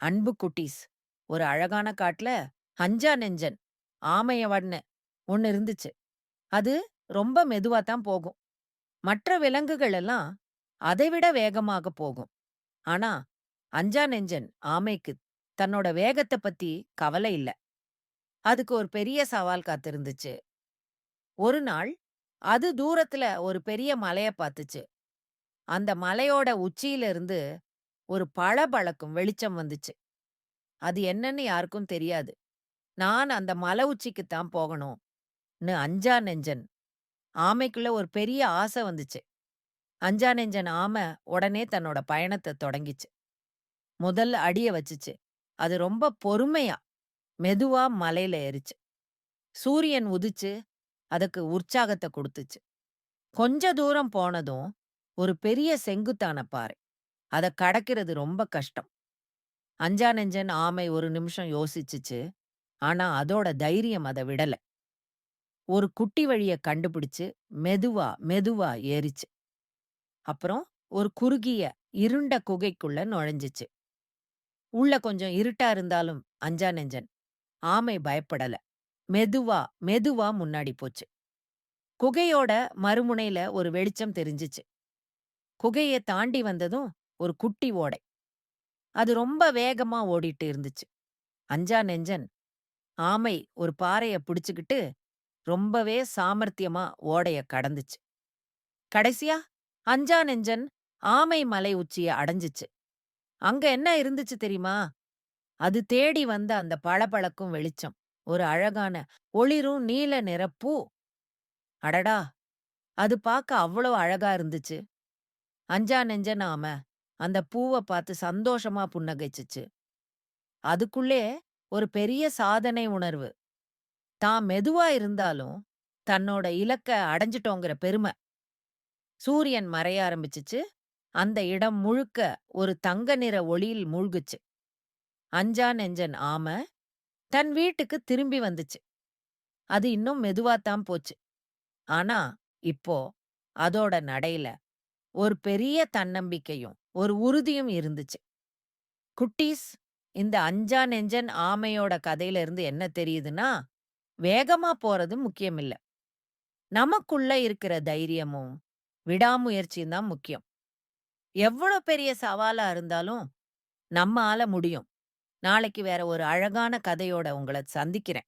அன்பு குட்டீஸ். ஒரு அழகான காட்டுல அஞ்சா நெஞ்சன் ஆமையவன்னு ஒன்னு இருந்துச்சு. அது ரொம்ப மெதுவா தான் போகும். மற்ற விலங்குகள் எல்லாம் அதைவிட வேகமாக போகும். ஆனா அஞ்சா நெஞ்சன் ஆமைக்கு தன்னோட வேகத்தை பத்தி கவலை இல்ல. அதுக்கு ஒரு பெரிய சவால் காத்திருந்துச்சு. ஒரு நாள் அது தூரத்துல ஒரு பெரிய மலைய பார்த்துச்சு அந்த மலையோட உச்சியில இருந்து ஒரு பளபளக்கும் வெளிச்சம் வந்துச்சு அது என்னன்னு யாருக்கும் தெரியாது. நான் அந்த மலை உச்சிக்குத்தான் போகணும்னு அஞ்சா நெஞ்சன் ஆமைக்குள்ள ஒரு பெரிய ஆசை வந்துச்சு. அஞ்சா நெஞ்சன் ஆமை உடனே தன்னோட பயணத்தை தொடங்கிச்சு. முதல் அடிய வச்சுச்சு. அது ரொம்ப பொறுமையா, மெதுவா மலையில ஏறிச்சு சூரியன் உதிச்சு அதுக்கு உற்சாகத்தை கொடுத்துச்சு கொஞ்ச தூரம் போனதும் ஒரு பெரிய செங்குத்தான பாறை. அத கடக்கிறது ரொம்ப கஷ்டம். அஞ்சா நெஞ்சன் ஆமை ஒரு நிமிஷம் யோசிச்சுச்சு. ஆனா அதோட தைரியம் அத விடல. ஒரு குட்டி வழிய கண்டுபிடிச்சு மெதுவா, மெதுவா ஏறிச்சு. அப்புறம் ஒரு குறுகிய, இருண்ட குகைக்குள்ள நுழைஞ்சுச்சு. உள்ள கொஞ்சம் இருட்டா இருந்தாலும் அஞ்சா நெஞ்சன் ஆமை பயப்படல. மெதுவா, மெதுவா முன்னாடி போச்சு. குகையோட மறுமுனையில ஒரு வெளிச்சம் தெரிஞ்சுச்சு. குகையை தாண்டி வந்ததும் ஒரு குட்டி ஓடை. அது ரொம்ப வேகமா ஓடிட்டு இருந்துச்சு. அஞ்சா நெஞ்சன் ஆமை ஒரு பாறைய பிடிச்சுக்கிட்டு ரொம்பவே சாமர்த்தியமா ஓடைய கடந்துச்சு. கடைசியா அஞ்சா நெஞ்சன் ஆமை மலை உச்சிய அடைஞ்சுச்சு. அங்க என்ன இருந்துச்சு தெரியுமா? அது தேடி வந்த அந்த பளபளக்கும் வெளிச்சம். ஒரு அழகான ஒளிரும் நீல நிறப்பூ அடடா! அது பார்க்க அவ்வளோ அழகா இருந்துச்சு. அஞ்சா நெஞ்சன் ஆமை அந்த பூவ பார்த்து சந்தோஷமா புன்னகைச்சுச்சு. அதுக்குள்ளே ஒரு பெரிய சாதனை உணர்வு. தான் மெதுவா இருந்தாலும் தன்னோட இலக்க அடைஞ்சிட்டோங்கிற பெருமை. சூரியன் மறைய ஆரம்பிச்சுச்சு. அந்த இடம் முழுக்க ஒரு தங்க நிற ஒளியில் மூழ்குச்சு. அஞ்சா நெஞ்சன் ஆம தன் வீட்டுக்கு திரும்பி வந்துச்சு. அது இன்னும் மெதுவாத்தான் போச்சு. ஆனா இப்போ அதோட நடையில ஒரு பெரிய தன்னம்பிக்கையும் ஒரு உறுதியும் இருந்துச்சு. குட்டீஸ் இந்த அஞ்சா நெஞ்சன் ஆமையோட கதையில இருந்து என்ன தெரியுதுன்னா, வேகமா போறது முக்கியமில்ல. நமக்குள்ள இருக்கிற தைரியமும், விடாமுயற்சியும் தான் முக்கியம். எவ்வளோ பெரிய சவாலா இருந்தாலும் நம்மால முடியும். நாளைக்கு வேற ஒரு அழகான கதையோட உங்கள சந்திக்கிறேன்.